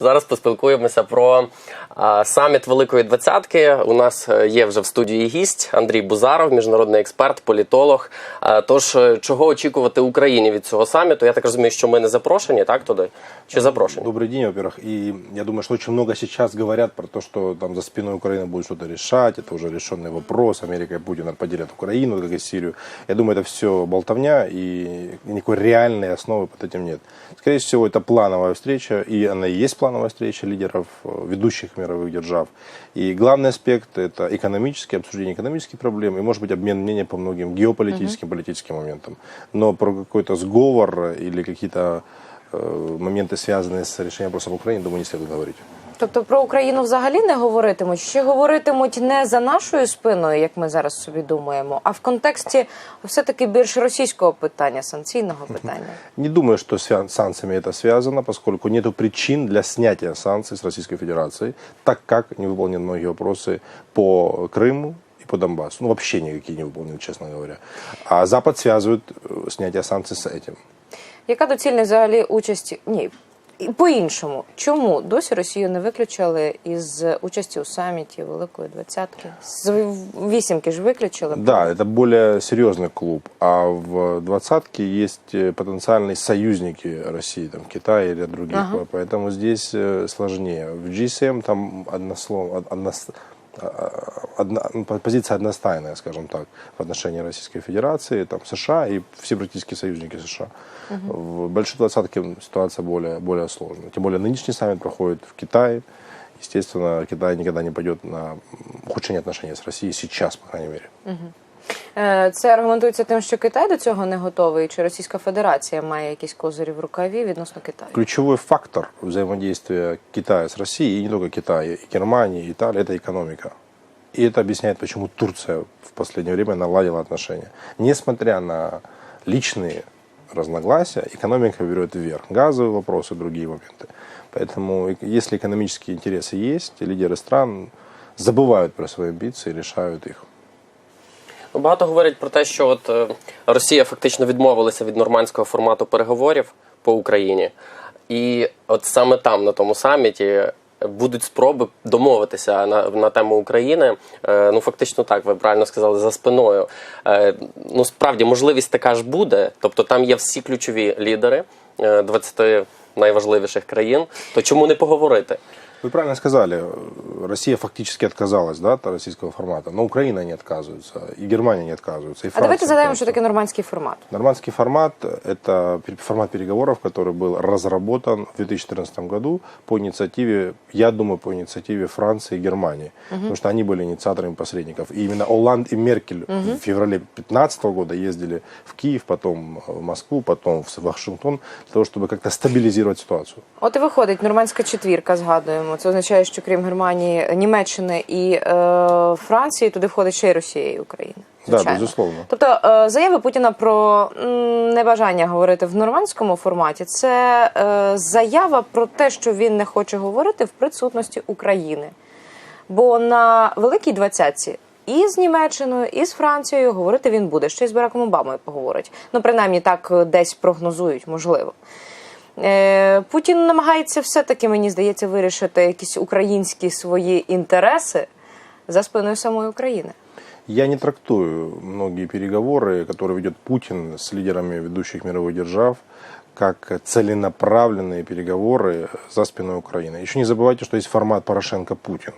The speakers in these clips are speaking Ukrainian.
Зараз поспілкуємося про а, саміт Великої Двадцятки. У нас е, є вже в студії гість Андрій Бузаров, міжнародний експерт, політолог. А, Тож, е, чого очікувати Україні від цього саміту? Я так розумію, що ми не запрошені, так туди? Чи запрошені? Добрый день, во-первых. И я думаю, что очень много сейчас говорят про то, что там за спиной Украины будет что-то решать. Это уже решенный вопрос. Америка и Путин поделят Украину, как и Сирию. Я думаю, это все болтовня и никакой реальной основы под этим нет. Скорее всего, это плановая встреча, и она и есть плановая встреча лидеров э, ведущих мировых держав. И главный аспект – это экономический, обсуждение экономических проблем и, может быть, обмен мнением по многим геополитическим, политическим моментам. Но про какой-то сговор или какие-то э, моменты, связанные с решением вопросов Украины, думаю, не следует говорить. Тобто про Україну взагалі не говоритимуть, чи говоритимуть не за нашою спиною, як ми зараз собі думаємо, а в контексті все-таки більш російського питання, санкційного питання. Не думаю, что с ся- санкциями это связано, поскольку нет причин для снятия санкций с Российской Федерации, так как не выполнены многие вопросы по Крыму и по Донбассу. Ну, вообще никакие не выполнены, честно говоря. А Запад связывает э, снятие санкций с этим. Яка доцільність взагалі участі? Ні. І По-іншому, чому досі Росію не виключили із участі у саміті Великої Двадцятки? З вісімки ж виключили. Да, это более серьезный клуб. А в двадцатке есть э, потенциальные союзники России, там Китай или других. Ага. Поэтому здесь э, сложнее. В G7 там однослов, од- однос- а, одна, ну, позиция одностайная, скажем так, в отношении Российской Федерации, там США и все практически союзники США. В большой двадцатке ситуация более, более сложная. Тем более нынешний саммит проходит в Китае. Естественно, Китай никогда не пойдет на ухудшение отношений с Россией сейчас, по крайней мере. Е, Це аргументується тим, що Китай до цього не готовий, чи Російська Федерація має якісь козирі в рукаві відносно Китаю. Ключевой фактор взаимодействия Китая с Россией, и не только Китая, и Германии, и Италии, это экономика. И это объясняет, почему Турция в последнее время наладила отношения. Несмотря на личные разногласия, экономика берет вверх. Газовые вопросы, другие моменты. Поэтому и- если экономические интересы есть, лидеры стран забывают про свои амбиции и решают их. Ну, Багато говорять про те, що от е, Росія фактично відмовилася від нормандського формату переговорів по Україні, і от саме там, на тому саміті, будуть спроби домовитися на, на тему України. Е, ну фактично так, ви правильно сказали, за спиною. Е, ну справді можливість така ж буде. Тобто там є всі ключові лідери е, 20 найважливіших країн. То чому не поговорити? Вы правильно сказали, Россия фактически отказалась да, от российского формата, но Украина не отказывается, и Германия не отказывается, и А Франция давайте згадаємо, що отказывается. таке нормандський формат. Нормандский формат – это пер- формат переговоров, который был разработан в 2014 году по инициативе, я думаю, по инициативе Франции и Германии, потому что они были инициаторами посредников. И именно Оланд и Меркель в феврале 2015 года ездили в Киев, потом в Москву, потом в Вашингтон, для того, чтобы как-то стабилизировать ситуацию. От і виходить нормандська четвірка, згадуємо. Це означає, що крім Германії, Німеччини і е, Франції, туди входить ще й Росія і Україна. Да, безусловно. Тобто е, заяви Путіна про м, небажання говорити в нормандському форматі це е, заява про те, що він не хоче говорити в присутності України. Бо на Великій двадцятці і з Німеччиною, і з Францією говорити він буде. Ще й з Бараком Обамою поговорить. Ну, принаймні, так е, десь прогнозують, можливо. Е, Путін намагається все-таки, мені здається, вирішити якісь українські свої інтереси за спиною самої України. Я не трактую многие переговоры, которые ведет Путин с лидерами ведущих мировых держав, как целенаправленные переговоры за спиной Украины. Еще не забывайте, что есть формат Порошенко-Путин.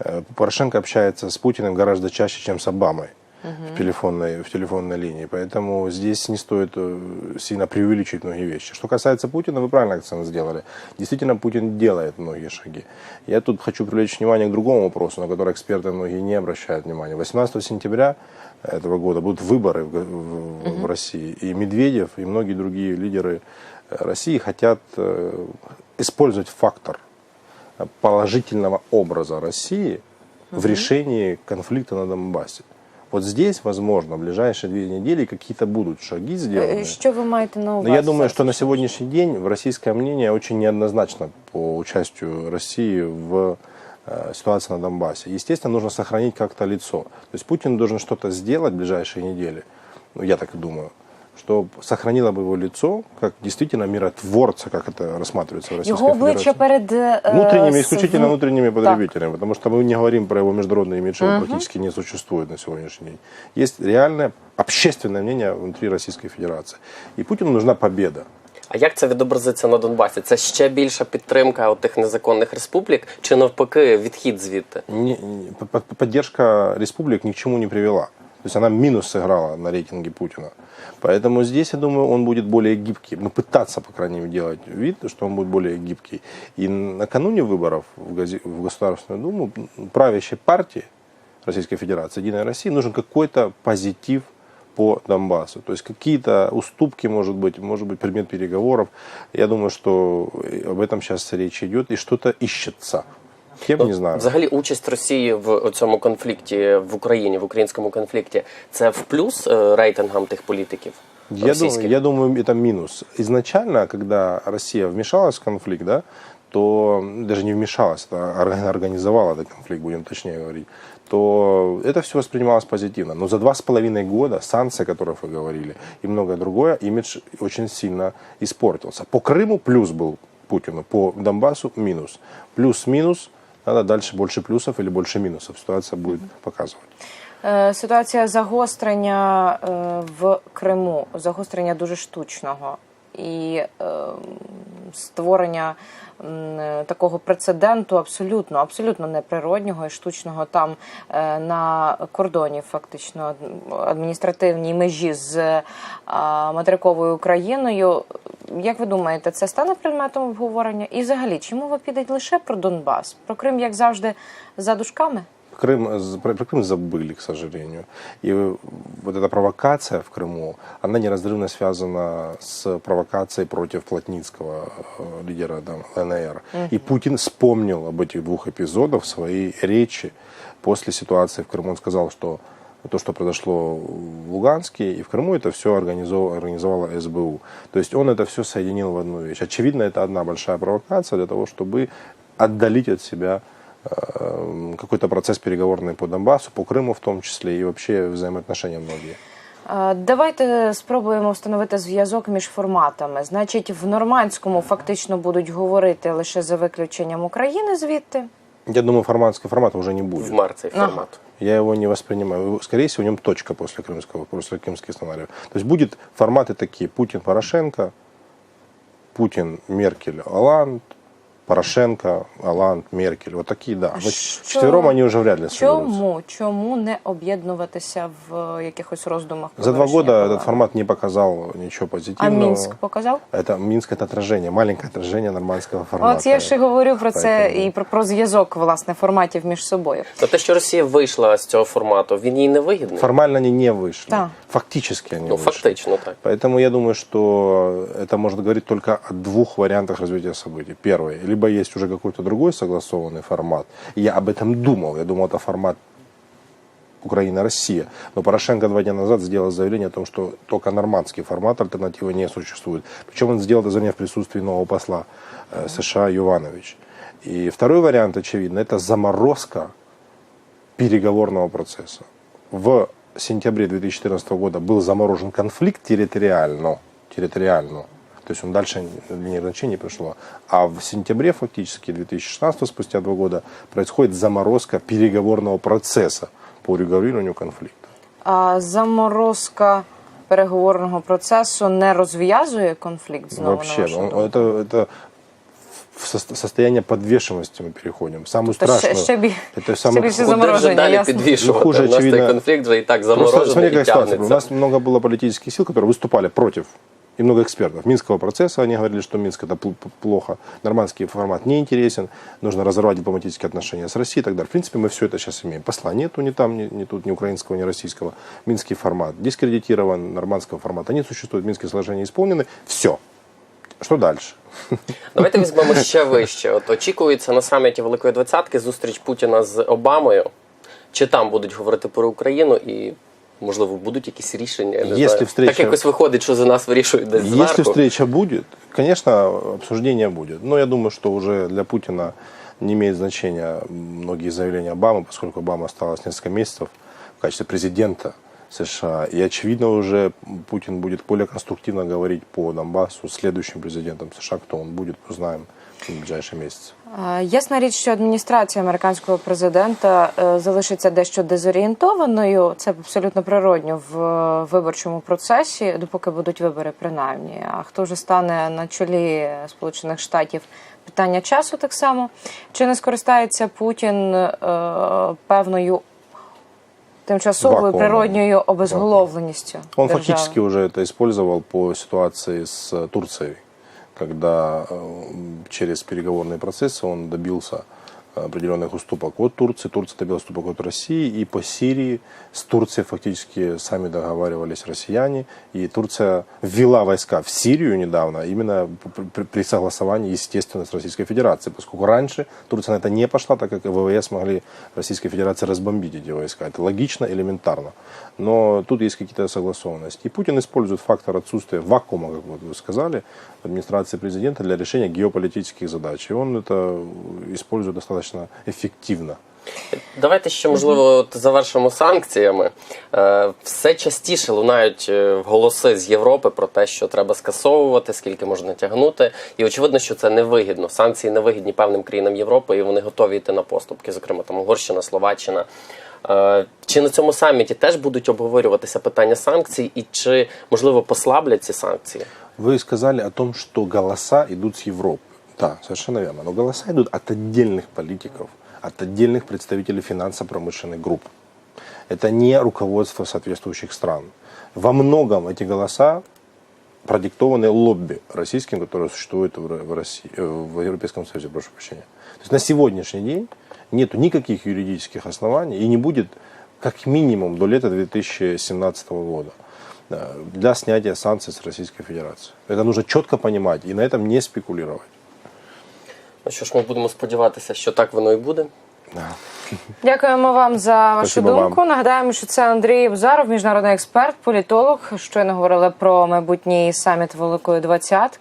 Э, Порошенко общается с Путиным гораздо чаще, чем с Обамой В, телефонной, в телефонной линии. Поэтому здесь не стоит э, сильно преувеличить многие вещи. Что касается Путина, вы правильно акцент сделали. Действительно, Путин делает многие шаги. Я тут хочу привлечь внимание к другому вопросу, на который эксперты многие не обращают внимания. 18 сентября этого года будут выборы в, в- в России. И Медведев, и многие другие лидеры э, России хотят э, использовать фактор положительного образа России в решении конфликта на Донбассе. Вот здесь, возможно, в ближайшие две недели какие-то будут шаги Е, сделаны. Что вы маєте на увазі? Я думаю, что на сегодняшний день в российское мнение очень неоднозначно по участию России в э, ситуации на Донбассе. Естественно, нужно сохранить как-то лицо. То есть Путин должен что-то сделать в ближайшие недели, ну, я так думаю, что сохранило бы его лицо как действительно миротворца, как это рассматривается в Российской Його обличчя Федерации. перед е, Внутренними, св- исключительно внутренними Так. потребителями, потому что мы не говорим про его международный имидж, его практически не существует на сегодняшний день. Есть реальное общественное мнение внутри Российской Федерации. И Путину нужна победа. А як це відобразиться на Донбасі? Це ще більша підтримка от тих незаконних республік, чи навпаки відхід звідти? Не- не- по- по- поддержка республик ни к чему не привела. То есть она минус сыграла на рейтинге Путина. Поэтому здесь, я думаю, он будет более гибкий. Ну, пытаться, по крайней мере, делать вид, что он будет более гибкий. И накануне выборов в Государственную Думу правящей партии Российской Федерации, Единой России, нужен какой-то позитив по Донбассу. То есть какие-то уступки, может быть, может быть предмет переговоров. Я думаю, что об этом сейчас речь идет, и что-то ищется. Кем, не знаю. Взагалі, участь Росії в цьому конфлікті в Україні, в українському конфлікті, це в плюс е, рейтингам тих політиків Я російських? думаю, я думаю, это минус. Изначально, когда Россия вмешалась в конфликт, да, то даже не вмешалась, а орга- организовала этот конфликт, будем точнее говорить, то это все воспринималось позитивно. Но за два с половиной года санкции, о которых вы говорили, и многое другое, имидж очень сильно испортился. По Крыму плюс был Путину, по Донбассу минус. Плюс-минус, надо дальше больше плюсов или больше минусов. Ситуация будет показывать. Е, Ситуація загострення е, в Криму, загострення дуже штучного і е, створення м, е, такого прецеденту абсолютно, абсолютно неприроднього і штучного там е, на кордоні, фактично адміністративній межі з е, материковою Україною. Як ви думаєте, це стане предметом обговорення? І взагалі, чи мова піде лише про Донбас? Про Крим, як завжди, за дужками? Крым, з- про, про Крым забыли, к сожалению. И вот эта провокация в Крыму, она неразрывно связана с провокацией против Плотницкого, э, лидера там, ЛНР. И Путин вспомнил об этих двух эпизодах в своей речи после ситуации в Крыму. Он сказал, что то, что произошло в Луганске и в Крыму, это все организовала, организовала СБУ. То есть он это все соединил в одну вещь. Очевидно, это одна большая провокация для того, чтобы отдалить от себя какой-то процесс переговорный по Донбассу, по Крыму в том числе, и вообще взаимоотношения многие. Е, Давайте спробуємо встановити зв'язок між форматами. Значить, в нормандському фактично будуть говорити лише за виключенням України звідти. Я думаю, форматского формата уже не в будет. мар цей Ага. формат. Я его не воспринимаю. Скорее всего, в нем точка после крымского, после крымских сценариев. То есть будет форматы такие: Путин-Порошенко, Путин-Меркель, Оланд, Порошенко, Оланд, Меркель. Вот такие, да. Но Що- Вчетвером они уже вряд ли соберутся. Чому? Чому не об'єднуватися в якихось роздумах? про За два вирішення года проблеми? этот формат не показал ничего А позитивного. Мінськ показав? Это Минск это отражение, маленькое отражение нормандского формата. От я ще говорю про це Поэтому- і про, про зв'язок власне форматів між собою. То те, що Росія вийшла з цього формату, він їй не вигідний. Формально они не вышли. Да. Фактически они Ну, вышли. фактично так. Поэтому я думаю, что это может говорить только о двух вариантах развития событий. Первый, либо есть уже какой-то другой согласованный формат. Я об этом думал. Я думал, это формат Украина-Россия. Но Порошенко два дня назад сделал заявление о том, что только нормандский формат альтернативы не существует. Причем он сделал это заявление в присутствии нового посла э, США Юванович. И второй вариант, очевидно, это заморозка переговорного процесса. В сентябре 2014 года был заморожен конфликт территориально, территориально, то есть он дальше линии разграничения не пришло. А в сентябре фактически 2016, спустя два года, происходит заморозка переговорного процесса по урегулированию конфликта. А заморозка переговорного процесу не розв'язує конфлікт знову Вообще, на вашу он- думку? это, это в состо- состояние подвешенности мы переходим. Самую Тобто ще, страшную. ще, бі... это ще самое більше Куди вже замороження, далі ясно. підвішувати? Ну, хуже, У нас той очевидно. конфлікт вже і так Просто смотри, заморожений і какая ситуация. У тягнеться. нас много было политических сил, которые выступали против и много экспертов Минского процесса. Они говорили, что Минск это пл- п- плохо, нормандский формат не интересен, нужно разорвать дипломатические отношения с Россией и так далее. В принципе, мы все это сейчас имеем. Посла нету ни там, ни, ни тут, ни украинского, ни российского. Минский формат дискредитирован, нормандского формата не существует, минские сложения исполнены. Все. Что дальше? Давайте візьмемо ще вище. От очікується на саміті Великої Двадцятки зустріч Путіна з Обамою. Чи там будуть говорити про Україну і. Можливо, будуть якісь рішення. Я не Якщо знаю. встреча- Так якось виходить, що за нас вирішують десь Если зверху. встреча будет, конечно, обсуждение будет. Но я думаю, что уже для Путина не имеет значения многие заявления Обамы, поскольку Обама осталось несколько месяцев в качестве президента США. И очевидно уже Путин будет более конструктивно говорить по Донбассу с следующим президентом США, кто он будет, узнаем в ближайшие месяцы. Е, Ясна річ, що адміністрація американського президента е, залишиться дещо дезорієнтованою. Це абсолютно природньо в е, виборчому процесі, допоки будуть вибори, принаймні. А хто вже стане на чолі Сполучених Штатів? Питання часу так само. Чи не скористається Путін е, певною тимчасовою Вакуумом. природньою обезголовленістю? Он держави? фактически уже это использовал по ситуации с э, Турцией, когда э, через переговорные процессы он добился э, определенных уступок от Турции, Турция добилась уступок от России, и по Сирии с Турцией фактически сами договаривались россияне, и Турция ввела войска в Сирию недавно, именно при- согласовании, естественно, с Российской Федерацией, поскольку раньше Турция на это не пошла, так как ВВС могли Российской Федерации разбомбить эти войска. Это логично, элементарно. Но тут есть какие-то согласованности. И Путин использует фактор отсутствия вакуума, как вы сказали, в администрации президента для решения геополитических задач. И он это использует достаточно эффективно. Давайте ще можливо от завершимо санкціями. Е, Все частіше лунають е, голоси з Європи про те, що треба скасовувати, скільки можна тягнути. І очевидно, що це невигідно. Санкції невигідні певним країнам Європи, і вони готові йти на поступки, зокрема там Угорщина, Словаччина. Е, Чи на цьому саміті теж будуть обговорюватися питання санкцій, і чи можливо послаблять ці санкції? Вы сказали о том, что голоса идут с Европы. Да, совершенно верно. Но голоса идут от отдельных политиков, от отдельных представителей финансово-промышленных групп. Это не руководство соответствующих стран. Во многом эти голоса продиктованы лобби российским, которое существует в Ро- в России, э, в Европейском Союзе, прошу прощения. То есть на сегодняшний день нет никаких юридических оснований и не будет как минимум до лета 2017 года э, для снятия санкций с Российской Федерации. Это нужно четко понимать и на этом не спекулировать. Ну що ж, ми будемо сподіватися, що так воно і буде. Дякуємо вам за вашу Спасибо думку. вам. Нагадаємо, що це Андрій Бзаров, міжнародний експерт, політолог. Щойно говорили про майбутній саміт Великої Двадцятки.